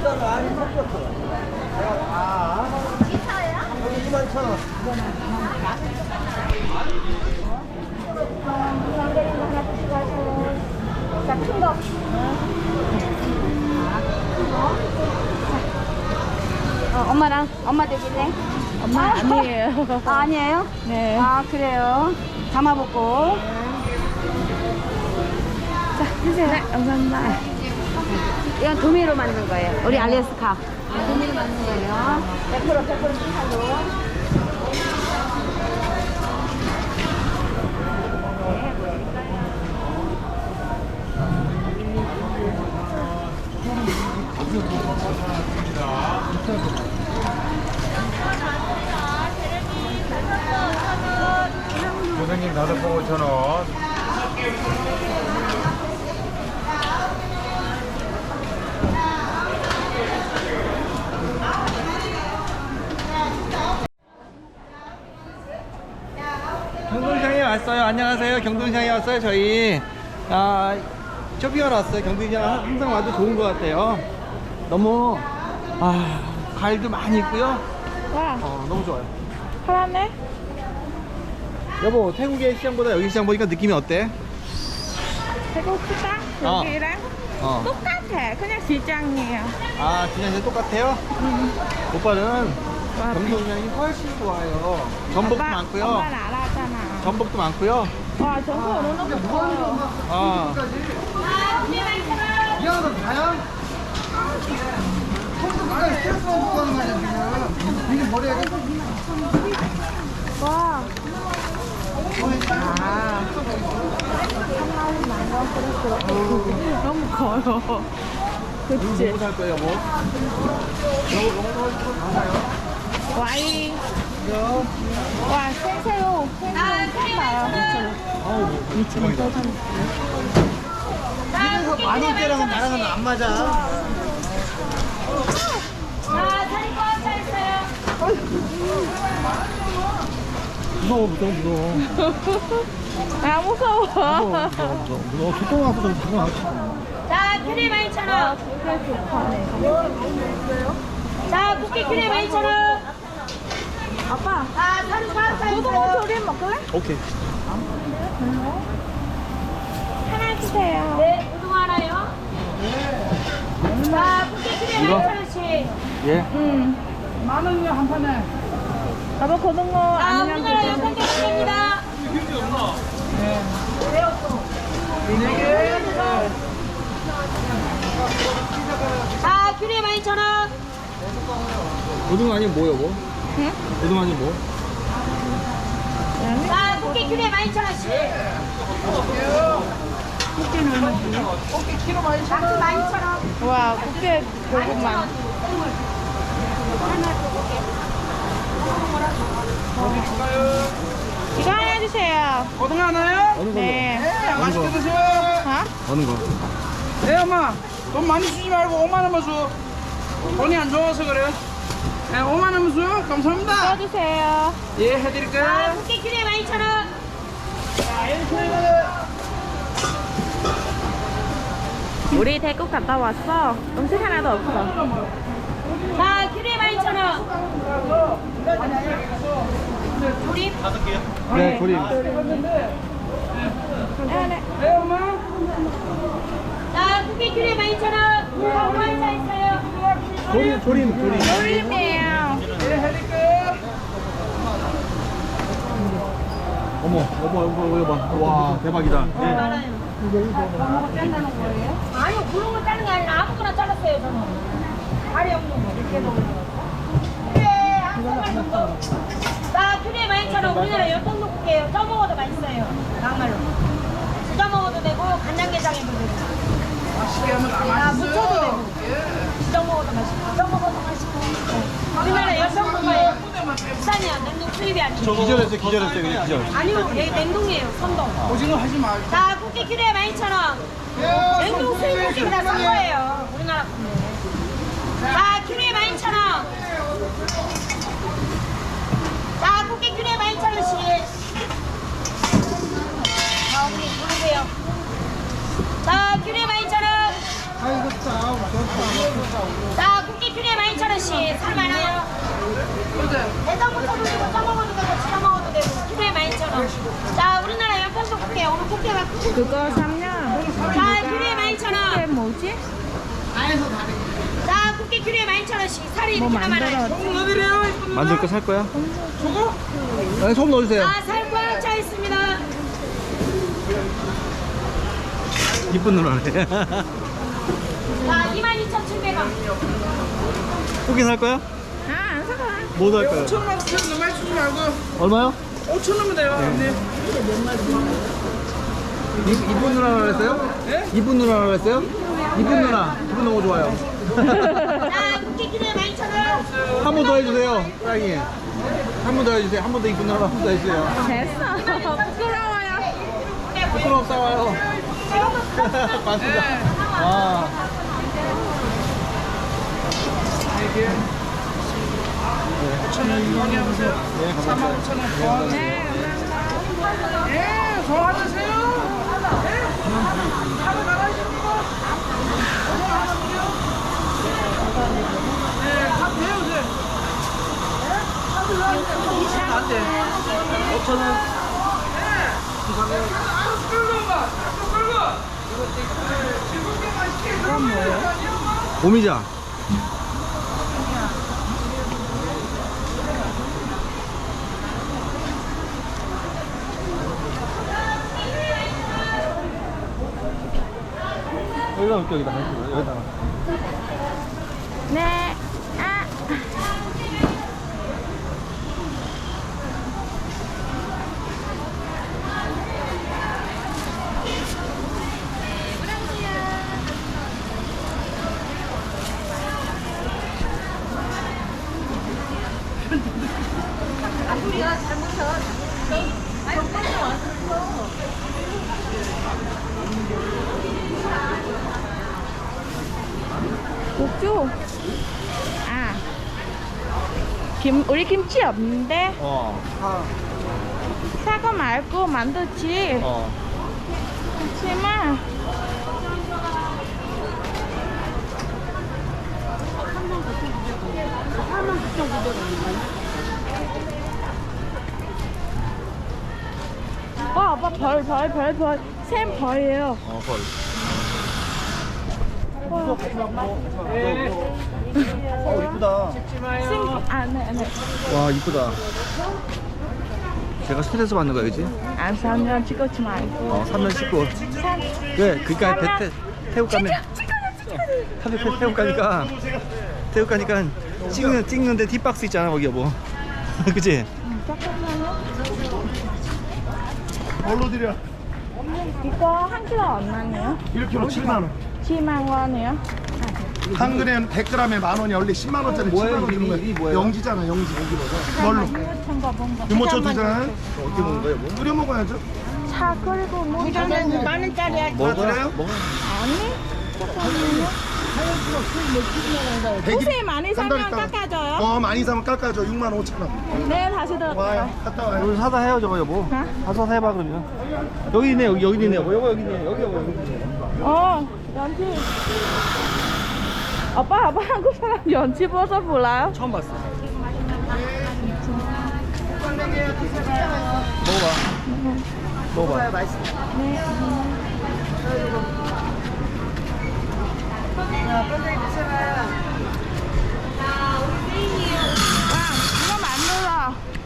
섞였어. 아니, 섞였어. 내가 다. 여기 2만 천 원. 자, 큰 거. 어, 엄마랑 엄마 되길래? 엄마 아니에요. 아, 아니에요? 네. 아, 그래요. 담아보고. 자, 주세요. 네, 감사합니다. 이건 도미로 만든 거예요. 우리 알래스카. 도미로 만든 거예요. 100% 100% 신사로. 고생님 다섯 봉 5천 원. 경동시장에 왔어요. 안녕하세요. 경동시장에 왔어요. 저희 아, 쇼핑하러 왔어요. 경동시장 항상 와도 좋은 것 같아요. 너무 아, 과일도 많이 있고요. 와, 어, 너무 좋아요. 파랗네. 여보, 태국의 시장보다 여기 시장 보니까 느낌이 어때? 태국 시장 어. 여기랑 어. 똑같아. 그냥 시장이에요. 아, 그냥 이제 똑같아요? 오빠는 와, 경동시장이 훨씬 좋아요. 전복도 많고요. 엄마 알았잖아. 전복도 많고요. 와, 전부 너무 무거워. 어. 이하는 다양. 손도 스트레스 받고 가는 거 아니야, 지금. 이게 머리에 와. 너무 커요. 그치? 너무 살 거예요, 여보. 여보, 너무 살 거예요. 와이. 와, 생새우. 생새우 처음 봐요. 미치는 이래서 만 원대랑은 나랑은 안 맞아. 무서워, 무서워, 무서워. 아, 무서워. 무서워, 무서워, 무서워. 무서워. 소통 와서 좀 잠깐 하지. 자, 크림 2,000원. 자, 쿠키 크림 2,000원. 아빠, 자, 사료 사료 고등어. 조림 먹을래? 오케이. 하나 주세요. 네, 고등어 하나요. 자, 쿠키 크림 이거? 2,000원씩. 예. 응. 만 원이요, 한 판에. 아빠 고등어 자, 아니면 우리나라 괜찮아. 연탄 드립니다. 자, 크림 2,000원. 고등어 아니면 뭐, 여보? 응? 고등어 아니면 뭐? 자, 쿠키 크림 2,000원씩. 쿠키 키로 12,000원. 와, 국대 고구마. 이거 하나 주세요. 고등어 하나요? 어느 걸로? 네. 네, 맛있게 거? 드세요. 어? 어느 거? 네, 엄마. 돈 많이 주지 말고 5만 원만 줘. 돈이 안 좋아서 그래. 네, 5만 원만 줘. 감사합니다. 써주세요. 예, 자, 해드릴게요. 쿠키 크림 2,000원. 우리 태국 갔다 왔어. 음식 하나도 없어. 자, 크림 2,000원. 조림. 네, 조림. 네, 네. 네, 엄마. 자, 쿠키 크림 2,000원. 얼마나 있어요? 조림, 조림, 조림. 조림이에요. 예, 해드릴게요. 어머, 여보, 여보, 여보. 와, 대박이다. 네. 아니요, 그런 거 자른 게 아니라 아무거나 잘랐어요, 저는. 다리 없는 거. 이렇게 먹는 거. 그래, 한 번만 정도. 자, 큐레 12,000원. 우리나라 열번 넣을게요. 쪄 먹어도 맛있어요. 막말로. 쪄 먹어도 되고, 간장게장에도 되고. 맛있게 하면 안 아, 무쳐도 맛있어요. 되고. 쪄 먹어도 맛있고, 쪄 먹어도 맛있고. 우리나라 열번 먹어요. 비싸냐, 냉동 수입이 아니고. 기절했어요, 기절했어요, 그냥 기절. 아니요, 여기 냉동이에요, 선동. 오징어 하지 말고. 자, 쿠키 큐레 12,000원. 냉동 수입 쿠키보다 싼 거예요. 우리나라 건데. 자, 큐레 12,000원. 자, 쿠키 큐레 12,000원씩. 자, 어머니 부르세요. 자, 큐레 12,000원. 아이고, 짜. 자, 살 많아요. 내장부터 드시고 쪄먹어도 되고 지어 먹어도 되고 키로에 12,000원. 자 우리나라 연평도 국회 오늘 국회가 그거 3년. 자 키로에 12,000원. 그게 뭐지? 자 국회 키로에 12,000원씩 살이 뭐 이렇게나 만들어. 많아요. 이쁜 만들 거 살 거야? 저거? 네, 소금 넣어주세요. 자살 꽉 차 있습니다. 이쁜 누나네. 자 22,700원. 고기 살 거야? 아, 안 사가. 뭐살 거야? 5천 원 너무 많이 주지 말고 얼마요? 5천 원면 돼요. 네. 이, 이쁜 누나라고 그랬어요? 예? 이쁜 누나라고 그랬어요? 이쁜 누나. 기분 너무 좋아요. 자 키로에 12,000원. 한 번 더 해주세요, 사장님. 한번 더 해주세요. 한 번 더 이쁜 누나로 한 번 더 해주세요. 됐어. 부끄러워요. 부끄러워 싸워요. 맞습니다. 아. 이게 5천 원 확인해보세요. 네, 4만 감사합니다. 5천 원. 네, 감사합니다. 예, 좋아하세요. 예, 하루 나가십니까? 네, 다 돼요, 이제. 안 돼. 5천 원. 알아서 끌고 가. 끌고 가. 지금 게 맛있게. 그건 뭐예요? 오미자. 여기다 놓을게 여기다 여기다 네. 아. 국주. 아. 김 우리 김치 없는데 어. 사과 말고 만두지. 어. 하지만 와, 아빠 벌, 벌, 벌, 벌. 샘 벌이에요. 어, 헐. 어, 이쁘다. 생, 아, 네, 네. 와, 이쁘다. 제가 스트레스 받는 거야, 그지? 안 사면 찍었지 말고. 어, 3년 씻고. 산, 왜? 그니까 배, 사면- 태, 태국 가면. 하루 태- 태국 가니까. 태국 가니까 찍는, 찍는데 뒷박스 있잖아, 거기 여보. 그지? 뭘로 드려? 이거 한 킬로 얼마네요? 1kg 7만 원. 7만 원이요? 한 그램 100g에 만 원이 원래 10만 원짜리 뭐예요? 7만 원 주는 거야. 뭐예요? 영지잖아, 영지. 뭘로? 유모차 두 잔. 어떻게 먹는 거야, 여보? 끓여 먹어야죠. 차 끓이고 뭐. 만 원짜리 먹어요? 드려요? 먹어. 아니? 옷을 많이 사면. 깎아줘요? 어, 많이 사면 깎아줘. 6만 5천 원. 네, 다시. 와요. 갔다 와요. 여기 사다 해요, 여보. 어? 가서 해봐, 그러면. 여기 있네, 여기, 여기 있네, 여보. 여보, 여기 있네. 여기, 여보, 여기 있네. 어, 연지. 아빠, 아빠 한국 사람 연지 버섯 몰라요? 처음 봤어. 먹어봐. 먹어봐. 와, 이거 만 들어.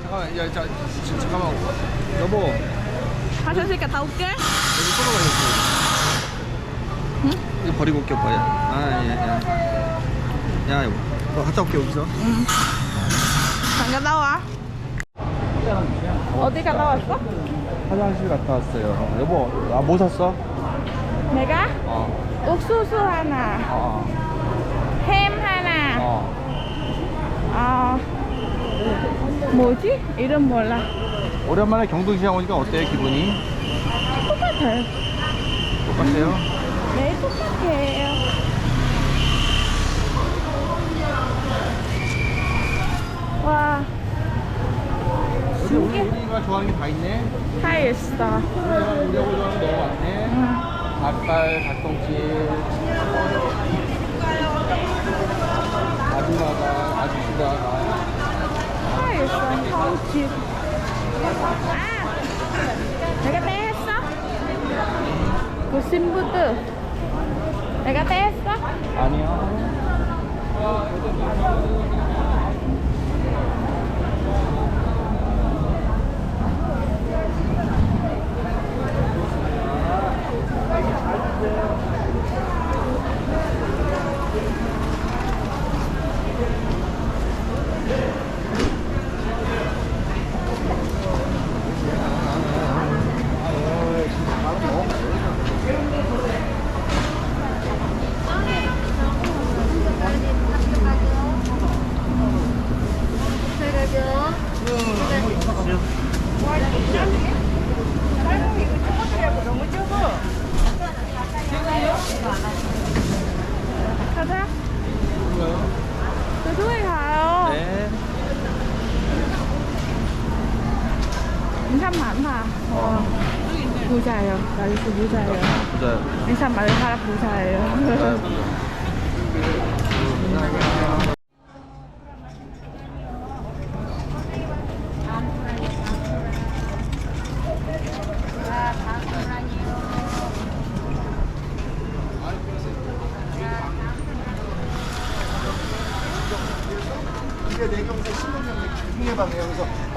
잠깐만, 야, 자, 지- 잠깐만. 여보, 화장실 갔다 올게. 여기 쏟아봐, 여기. 이거 버리고 올게, 오빠 야. 아, 예, 예. 야, 여보. 너 갔다 올게, 여기서. 잠깐 나와. 어디 갔다 왔어? 화장실 갔다 왔어요. 여보, 아, 뭐 샀어? 내가 어, 옥수수 하나, 어, 햄 하나, 어. 어, 뭐지? 이름 몰라. 오랜만에 경동시장 오니까 어때요, 기분이? 똑같아요. 똑같아요? 네, 똑같아요. 와, 여기 우리, 우리가 좋아하는 게 다 있네. 다 있어. 우리가 좋아하는 게 너무 많네. 닭발, 닭똥집, 아줌마가 아저씨가. 홈집. 아, 내가 떼했어? 그 신부드. 내가 떼했어? 아니요. 감사합니다.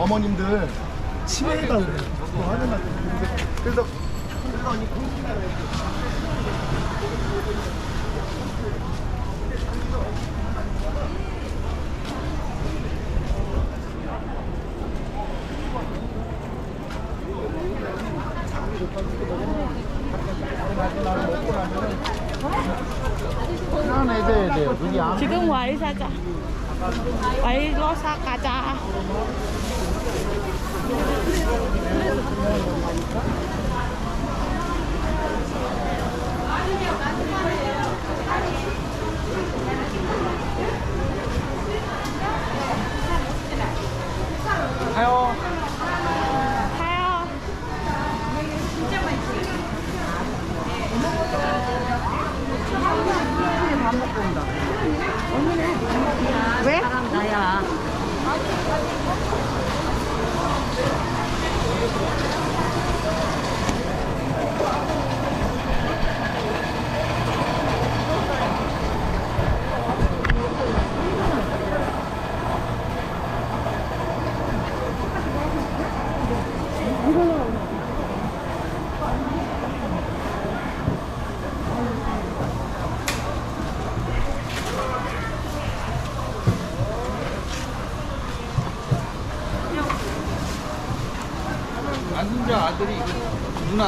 어머님들 치매가 그래요. 뭐 하는 날 그래서. 눈이 안 지금 와이 사자. 와이로 사 가자. 가요. 가요. 왜? 안순자 Thank you.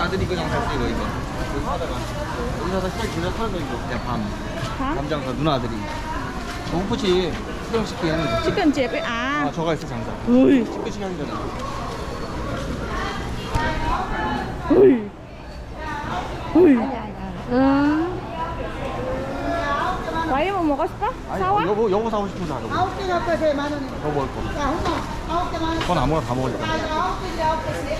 아들이 그냥 샀어 이거 이거. 여기 사다가 여기 사다 시장 길에 사는 거 이거 그냥 밤. 밤? 밤 장사 누나 아들이. 저거치 수정시킨. 치킨 집에 아 아. 저가 있어 장사. 으이. 시끄시 하기 전에. 으이. 으이. 응. 뭐 먹고 싶어? 아니 사와? 여보 여보 사고 싶은 거 사고. 아홉 개 갖고 제만 원에. 저 먹을 거. 야, 혼나. 아홉 개만 원. 그건 아무거나 다 먹으니까. 아, 아홉 개지, 아홉 개씩.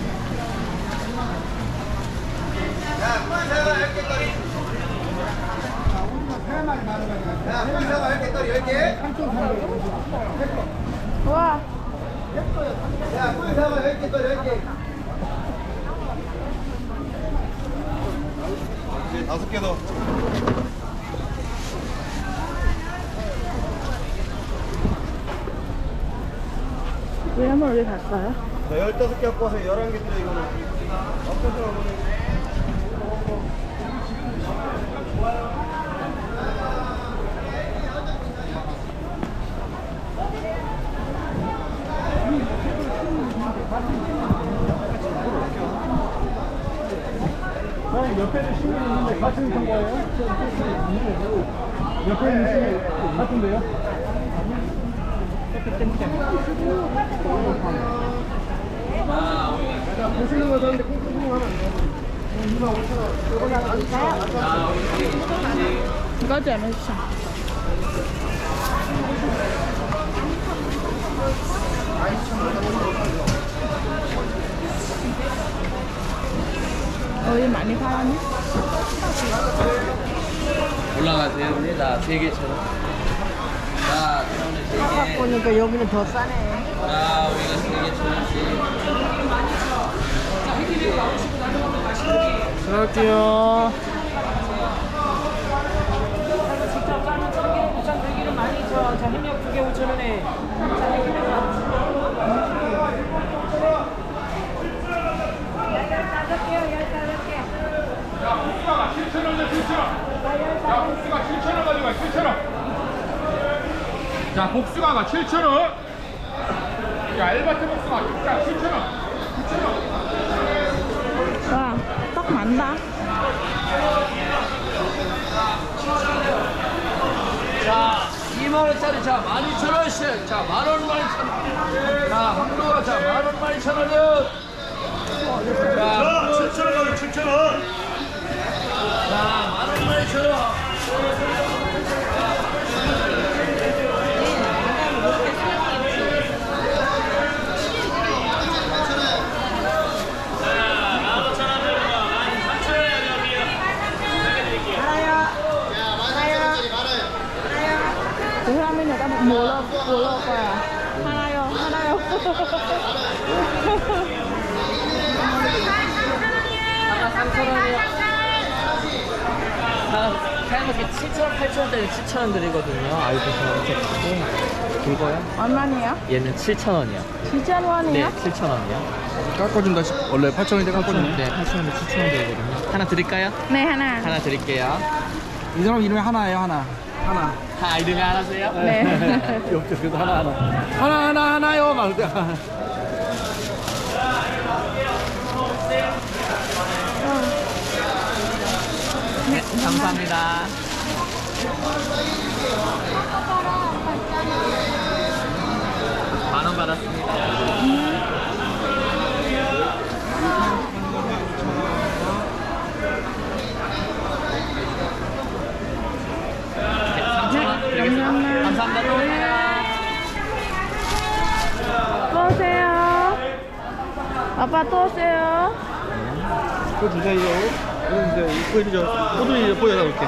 비료 2천 원. 와, 다섯 개 더. 왜 한번 어디 갔어요? 자, 15개 갖고 와서 11개 드려 이거는. 어떠세요, 어머니? 사장님 옆에도 신문 있는 같은 천 거예요? 옆에 있는 같은데요? 보시는 거 사는데 콩콩 하면 안 돼요. 이거 좀 해주세요. 어이 많이 팔았네. 올라가세요. 우리 자, 세 개처럼. 자, 처음에 세 개. 보니까 여기는 더 싸네. 자, 우리가 세 개처럼씩. 들어갈게요. 직접 들기름 많이 저, 해력 두개 5천 원에. 자, 복숭아가 7,000원. 자, 엘바트 복숭아 자, 7,000원. 9,000원. 와, 떡 많다. 자, 2만원짜리 자, 12,000원씩. 자, 만원, 12,000원. 자, 황도가 자, 만원, 12,000원이요. 자, 7,000원 가면 7,000원. 그 사람이 내가 뭐라 뭐라 거야. 하나요, 하나요. 사장님께 7,000원, 8,000원짜리 7,000원 드리거든요. 알고서 이렇게 굵어요? 얼마네요? 얘는 7,000원이요. 진짜 원이요? 네, 7,000원이요. 깎아준다. 싶- 원래 8,000원인데 깎아준다. 네, 8,000원에 7,000원 드리거든요. 하나 드릴까요? 네, 하나. 하나 드릴게요. 이 사람 이름이 하나예요, 하나. 하나. 다 이름이 하나세요? 네. 없죠. 그래도 하나, 하나. 하나, 하나, 하나요. 막 그때. 네, 감사합니다. 만 원 받았습니다. 네, 3,000원 드리겠습니다. 감사합니다. 또 오세요. 또 오세요. 아빠 또 오세요. 그거 주세요. 이거 이제 보여드려. 호두 보여다 볼게.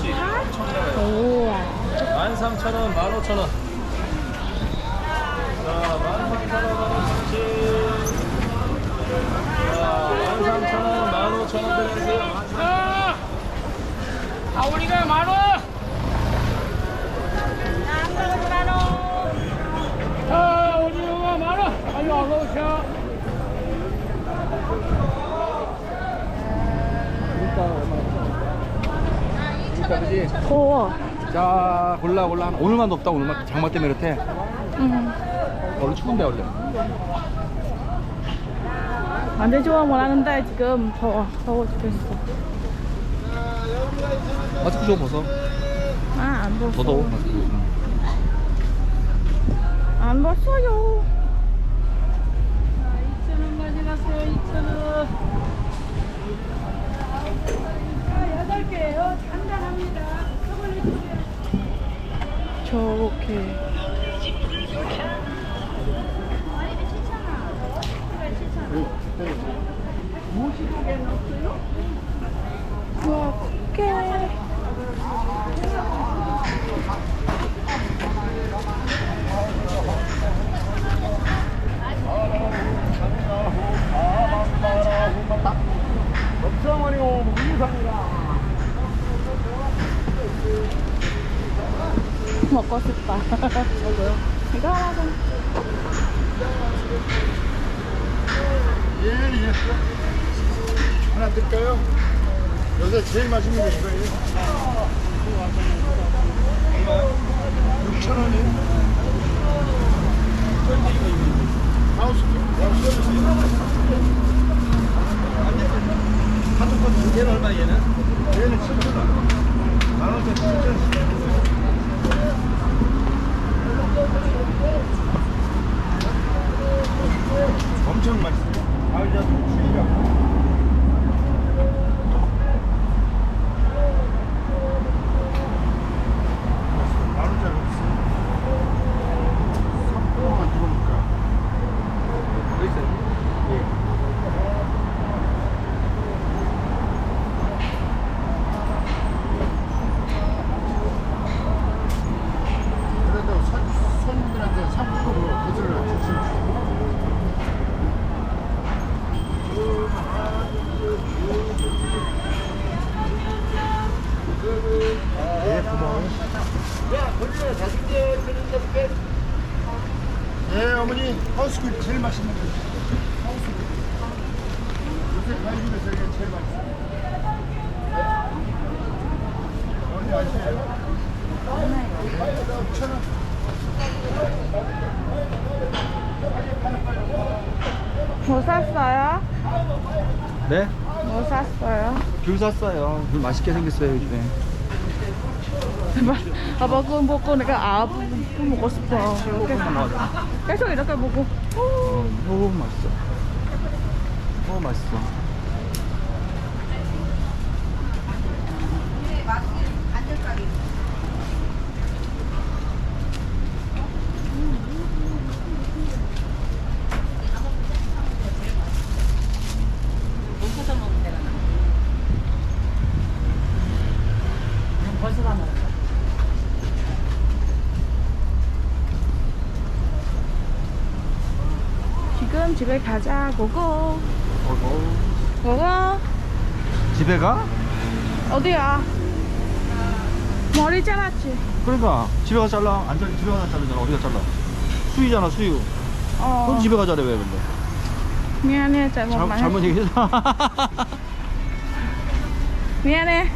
오. 13,000원, 15,000원. 자, 13,000원, 13,000원, 15,000원 드리세요. 아, 아 우리가 만 원. 아, 오징어가 만 원. 아유, 어서 오셔. 그러니까 그지. 더워. 자, 골라 골라. 오늘만 덥다. 오늘만 장마 때문에 그렇대. 응. 원래 추운데 원래. 완전 좋아 못하는데 지금 더워. 더워 죽겠어. 마스크 좀 벗어. 아, 안 벗어. 더 더워. 마스크. 안 벗어요. 2,000원 가져가세요, 2,000원. 여덟 개요. 간단합니다. 초콜릿 주세요. 저렇게. 와, 크게. 이상이다. 먹고 싶다. 이거 하라고. 예, 예. 하나 드릴까요? 요새 제일 맛있는 게 이거예요. 6천 원이에요. 하우스 얘는 얼마 얘는? 얘는 7천 원. 만 원짜리 7천 원. 엄청 맛있어요. 가을자도 추위가. 만 원짜리 없어요. 3%만 들어볼까? 어디 있어요? 예. 그래도 손- 손님들한테 3%로 거절을 주시죠. 네, 고마워요. 네, 어머니, 하우스굴 제일 맛있는 거. 하우스굴. 요새 가요집에서 이게 제일 맛있어요. 어머니 아시에요? 6천 원. 뭐 샀어요? 네? 뭐 샀어요? 귤 샀어요. 귤 맛있게 생겼어요 요즘에. 아빠 그거 먹고 내가 아그 거 먹고 싶어. 이렇게 계속 이렇게 먹고. 어, 너무 맛있어. 너무 맛있어. 지금 집에 가자. 고고. 어, 고고. 집에 가? 어디야? 머리 잘랐지? 그러니까 집에 가서 잘라. 안 잘라 집에 가서 자르잖아. 어디가 잘라? 수유잖아 수유. 어. 그럼 집에 가자래 왜 근데? 미안해 잘못 잘, 말. 잘못 얘기했어. 미안해.